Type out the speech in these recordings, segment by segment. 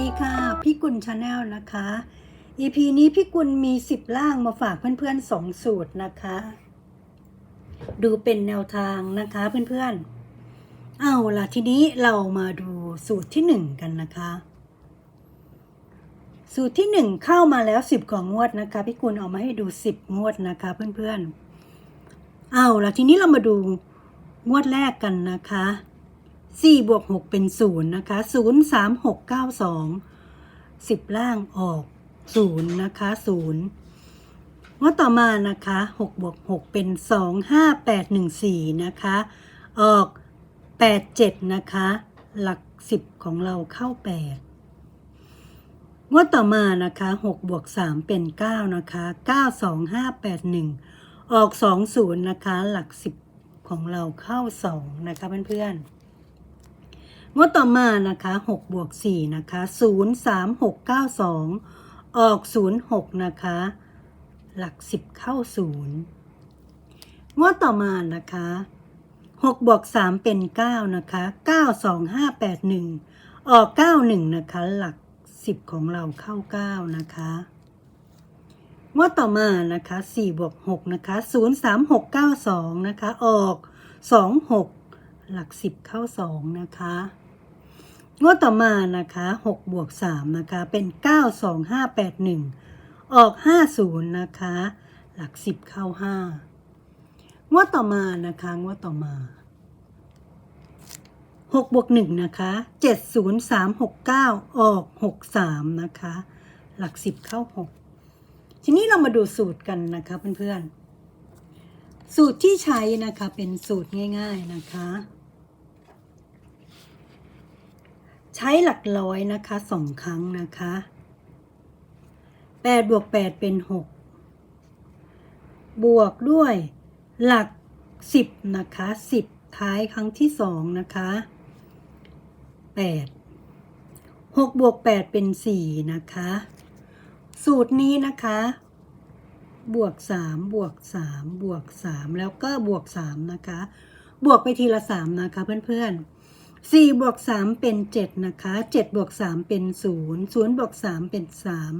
ดีค่ะพี่กุลชาแนลนะคะ EP นี้พี่กุลมี10ล่างมาฝากเพื่อนๆสองสูตรนะคะ ดูเป็นแนวทางนะคะเพื่อนๆ เอาล่ะทีนี้เรามาดูสูตรที่1กันนะคะ สูตรที่1เข้ามาแล้ว10กว่างวดนะคะ พี่กุลเอามาให้ดู10งวดนะคะเพื่อนๆ เอาล่ะทีนี้เรามาดูงวดแรกกันนะคะ 4บวก6เป็น 0 นะคะ 0 3 6 9 2 10 ล่างออก 0 นะคะ0งวดต่อมานะคะ6บวก6เป็น 2 5 8 1 4 นะคะ ออก 8 7 นะคะ หลัก 10 ของเราเข้า8งวดต่อมานะคะ6บวก3เป็น 9 นะคะ 9 2 5 8 1 ออก 2 0 นะคะ หลัก 10 ของเราเข้า 2 นะคะเพื่อนๆ งวดต่อมานะคะ6บวก4นะคะ0 3 6 9 2 ออก 0 6 นะคะ หลัก 10 เข้า 0 งวดต่อมานะคะ6บวก3เป็น 9 นะคะ 9 2 5 8 1 ออก 91 นะคะ หลัก 10 ของเราเข้า 9 นะคะงวดต่อมานะคะ4บวก6นะคะ0 3 6 9 2 นะคะ ออก 2 6 หลัก 10 เข้า 2 นะคะ งวดต่อมานะคะ6บวก3นะคะเป็น 9 2 5 8 1 ออก 50 นะคะ หลัก 10 เข้า 5 งวดต่อมานะคะ งวดต่อมา6บวก1นะคะ7 0 3 6 9 ออก 6 3 นะคะ หลัก 10 เข้า 6 ทีนี้เรามาดูสูตรกันนะคะเพื่อนๆ สูตรที่ใช้นะคะเป็นสูตรง่าย ๆนะคะ ใช้หลักร้อยนะคะสองครั้งนะคะแปดบวกแปดเป็นหกบวกด้วยหลักสิบนะคะสิบท้ายครั้งที่สองนะคะแปดหกบวกแปดเป็นสี่นะคะ สูตรนี้นะคะ บวกสามบวกสามบวกสามแล้วก็บวกสามนะคะ บวกไปทีละสามนะคะเพื่อนๆ สี่บวกสามเป็นเจ็ดนะคะเจ็ดบวกสามเป็นศูนย์ศูนย์บวกสามเป็นสาม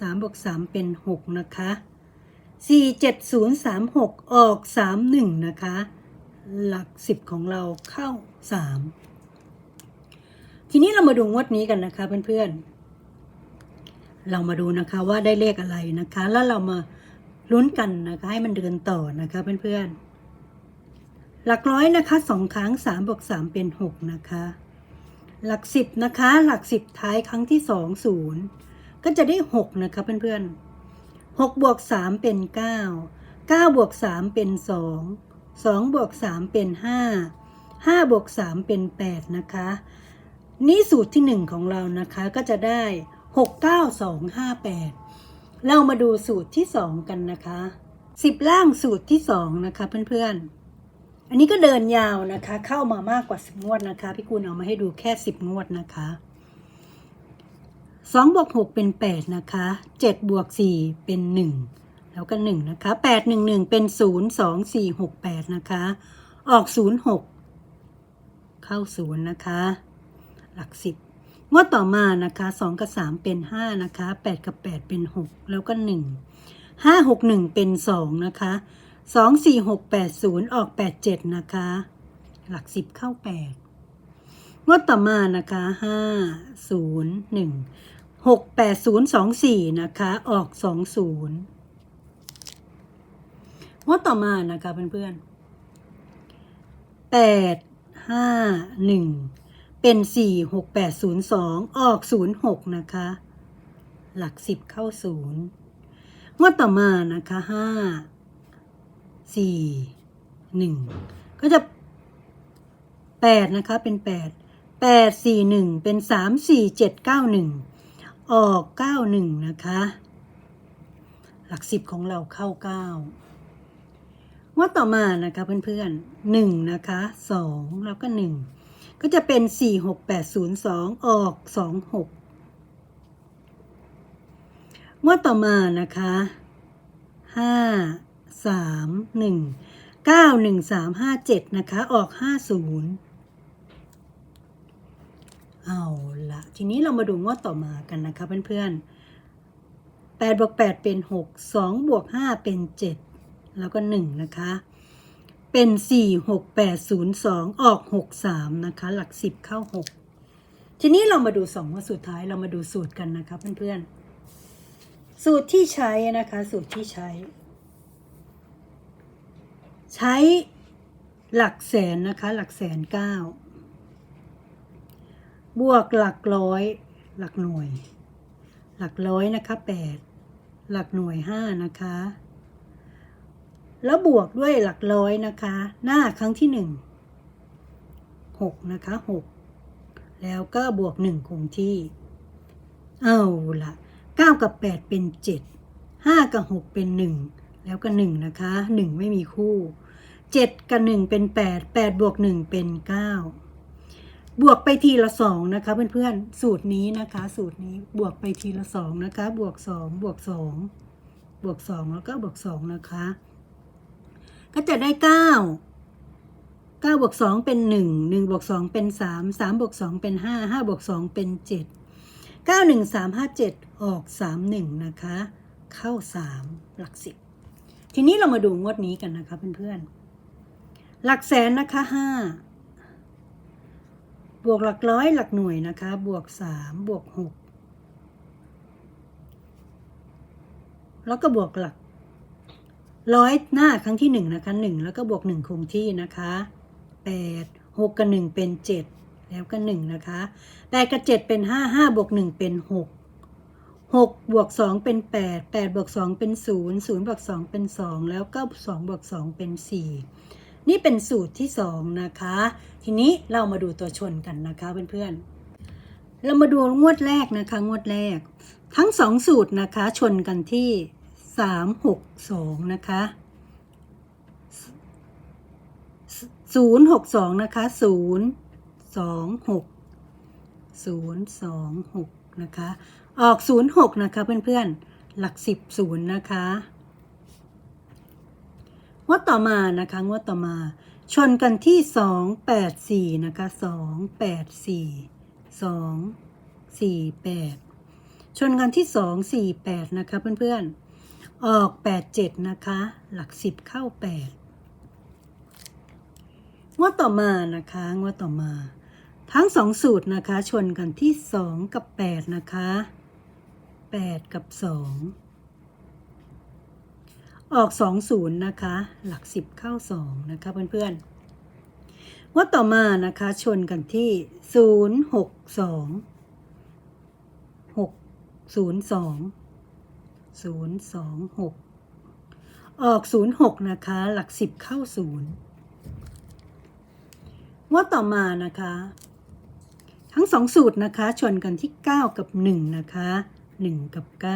สามบวกสามเป็นหกนะคะสี่เจ็ดศูนย์สามหกออกสามหนึ่งนะคะ หลักสิบของเราเข้าสามทีนี้เรามาดูงวดนี้กันนะคะเพื่อนๆ เรามาดูนะคะว่าได้เลขอะไรนะคะ แล้วเรามาลุ้นกันนะคะให้มันเดินต่อนะคะเพื่อนๆ หลักร้อยนะคะสองครั้งสามบวกสามเป็นหกนะคะ หลักสิบนะคะ หลักสิบท้ายครั้งที่สองศูนย์ก็จะได้หกนะคะเพื่อนๆหกบวกสามเป็นเก้าเก้าบวกสามเป็นสองสองบวกสามเป็นห้าห้าบวกสามเป็นแปดนะคะ นี่สูตรที่หนึ่งของเรานะคะก็จะได้หกเก้าสองห้าแปดเรามาดูสูตรที่สองกันนะคะสิบล่างสูตรที่สองนะคะเพื่อนๆ อันนี้ก็เดินยาวนะคะ เข้ามามากกว่าสิบงวดนะคะ พี่กุลเอามาให้ดูแค่สิบงวดนะคะสองบวกหกเป็นแปดนะคะเจ็ดบวกสี่เป็นหนึ่งแล้วก็หนึ่งนะคะแปดหนึ่งหนึ่งเป็นศูนย์สองสี่หกแปดนะคะ ออกศูนย์หกเข้าศูนย์นะคะ หลักสิบงวดต่อมานะคะสองกับสามเป็นห้านะคะแปดกับแปดเป็นหกแล้วก็หนึ่งห้าหกหนึ่งเป็นสองนะคะ สองสี่หกแปดศูนย์ออกแปดเจ็ดนะคะ หลักสิบเข้าแปดงวดต่อมานะคะห้าศูนย์หนึ่งหกแปดศูนย์สองสี่นะคะ ออกสองศูนย์งวดต่อมานะคะเพื่อนๆแปดห้าหนึ่งเป็นสี่หกแปดศูนย์สองออกศูนย์หกนะคะ หลักสิบเข้าศูนย์งวดต่อมานะคะห้า สี่หนึ่งก็จะแปดนะคะเป็นแปดแปดสี่หนึ่งเป็นสามสี่เจ็ดเก้าหนึ่งออกเก้าหนึ่งนะคะ หลักสิบของเราเข้าเก้างวดต่อมานะคะเพื่อนๆหนึ่งนะคะสองแล้วก็หนึ่งก็จะเป็น4 6 8 0 2องออก2 6งหกวดต่อมานะคะห้า 5 3 1 9 1 3 5 7นะคะ ออก50เอาละทีนี้เรามาดูงวดต่อมากันนะคะเพื่อนๆ8บวก8เป็น6 2บวก5เป็น7แล้วก็1นะคะ เป็น4 6 8 0 2องออก6 3นะคะ หลัก10เข้า6ทีนี้เรามาดูสองงวดสุดท้ายเรามาดูสูตรกันนะคะเพื่อนๆ สูตรที่ใช้นะคะ สูตรที่ใช้ ใช้หลักแสนนะคะ หลักแสนเก้าบวกหลักร้อย หลักหน่วย หลักร้อยนะคะแปดหลักหน่วยห้านะคะ แล้วบวกด้วยหลักร้อยนะคะ หน้าครั้งที่หนึ่งหกนะคะหกแล้วก็บวกหนึ่งคงที่ เอาละเก้ากับแปดเป็นเจ็ดห้ากับหกเป็นหนึ่ง แล้วก็หนึ่งนะคะหนึ่งไม่มีคู่เจ็ดกับหนึ่งเป็นแปดแปดบวกหนึ่งเป็นเก้าบวกไปทีละสองนะคะเพื่อนๆสูตรนี้นะคะ สูตรนี้บวกไปทีละสองนะคะ บวกสองบวกสองบวกสองแล้วก็บวกสองนะคะ ก็จะได้เก้าเก้าบวกสองเป็นหนึ่งหนึ่งบวกสองเป็นสามสามบวกสองเป็นห้าห้าบวกสองเป็นเจ็ดเก้าหนึ่งสามห้าเจ็ดออกสามหนึ่งนะคะ เข้าสามหลักสิบ ทีนี้เรามาดูงวดนี้กันนะคะเพื่อนๆ หลักแสนนะคะห้าบวกหลักร้อยหลักหน่วยนะคะ บวกสามบวกหกแล้วก็บวกหลักร้อยหน้าครั้งที่หนึ่งนะคะหนึ่งแล้วก็บวกหนึ่งคงที่นะคะแปดหกกับหนึ่งเป็นเจ็ดแล้วก็หนึ่งนะคะแปดกับเจ็ดเป็นห้าห้าบวกหนึ่งเป็นหก หกบวกสองเป็นแปดแปดบวกสองเป็นศูนย์ศูนย์บวกสองเป็นสองแล้วก็สองบวกสองเป็นสี่นี่เป็นสูตรที่สองนะคะ ทีนี้เรามาดูตัวชนกันนะคะเพื่อนๆ เรามาดูงวดแรกนะคะ งวดแรก ทั้งสองสูตรนะคะ ชนกันที่สามหกสองนะคะศูนย์หกสองนะคะศูนย์สองหกศู นะคะ ออกศูนย์หกนะคะเพื่อนๆ หลักสิบศูนย์นะคะ งวดต่อมานะคะ งวดต่อมา ชนกันที่สองแปดสี่นะคะสองแปดสี่สองสี่แปดชนกันที่สองสี่แปดนะคะเพื่อนๆ ออกแปดเจ็ดนะคะ หลักสิบเข้าแปดงวดต่อมานะคะ งวดต่อมา ทั้งสองสูตรนะคะ ชนกันที่สองกับแปดนะคะแปดกับสองออก20นะคะ หลัก10เข้า2นะคะเพื่อนๆว่าต่อมานะคะชนกันที่0 6 2 6 0 2 0 2 6ออก06นะคะ หลัก10เข้า0ว่าต่อมานะคะ ทั้งสองสูตรนะคะ ชนกันที่ 9 กับ 1 นะคะ 1 กับ 9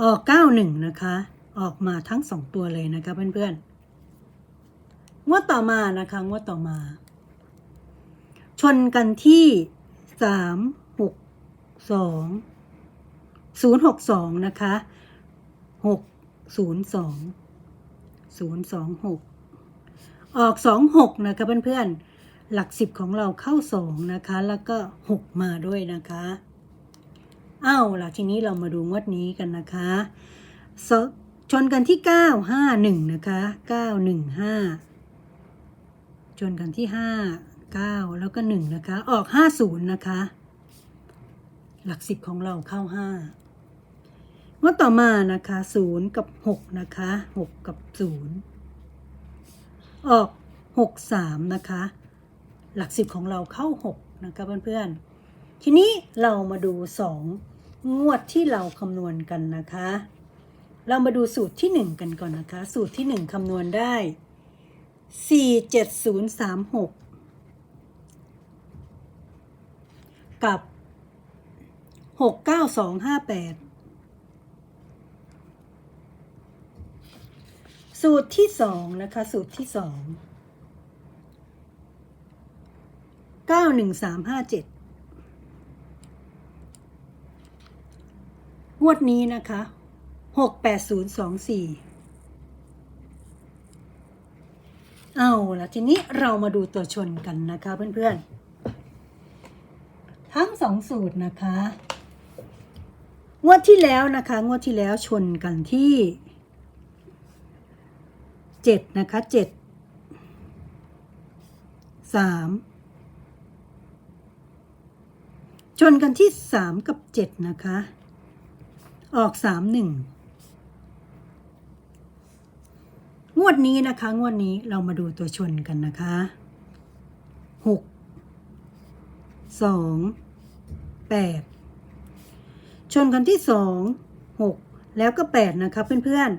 ออก 91 นะคะ ออกมาทั้งสองตัวเลยนะคะเพื่อนๆงวดต่อมานะคะงวดต่อมา ชนกันที่ 3 6 2 0 6 2 นะคะ 6 0 2 0 2 6 ออก 2 6 นะคะเพื่อนๆ หลัก10ของเราเข้า2นะคะ แล้วก็6มาด้วยนะคะเอาล่ะทีนี้เรามาดูงวดนี้กันนะคะชนกันที่9 5 1นะคะ9 1 5ชนกันที่5 9แล้วก็1นะคะ ออก50นย์นะคะ หลัก10ของเราเข้า5งวดต่อมานะคะ0กับ6นะคะ6กับ0ออก6 3นะคะ หลัก10ของเราเข้า 6 นะคะเพื่อนๆ ทีนี้เรามาดู 2 งวดที่เราคำนวณกันนะคะ เรามาดูสูตรที่ 1 กันก่อนนะคะ สูตรที่ 1 คำนวณได้ 47036 กับ 69258 สูตรที่ 2 นะคะ สูตรที่ 2 91357งวดนี้นะคะ68024เอาละทีนี้เรามาดูตัวชนกันนะคะเพื่อนๆ ทั้งสองสูตรนะคะ งวดที่แล้วนะคะ งวดที่แล้วชนกันที่เจ็ดนะคะเจ็ดสาม ชนกันที่สามกับเจ็ดนะคะ ออกสามหนึ่งงวดนี้นะคะ งวดนี้เรามาดูตัวชนกันนะคะหกสองแปดชนกันที่สองหกแล้วก็แปดนะคะเพื่อน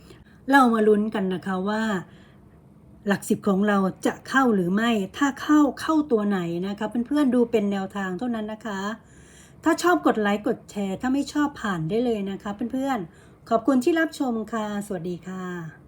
ๆ เรามาลุ้นกันนะคะว่า หลักสิบของเราจะเข้าหรือไม่ ถ้าเข้าเข้าตัวไหนนะคะเพื่อนๆดูเป็นแนวทางเท่านั้นนะคะ ถ้าชอบกดไลค์กดแชร์ ถ้าไม่ชอบผ่านได้เลยนะคะเพื่อนๆขอบคุณที่รับชมค่ะ สวัสดีค่ะ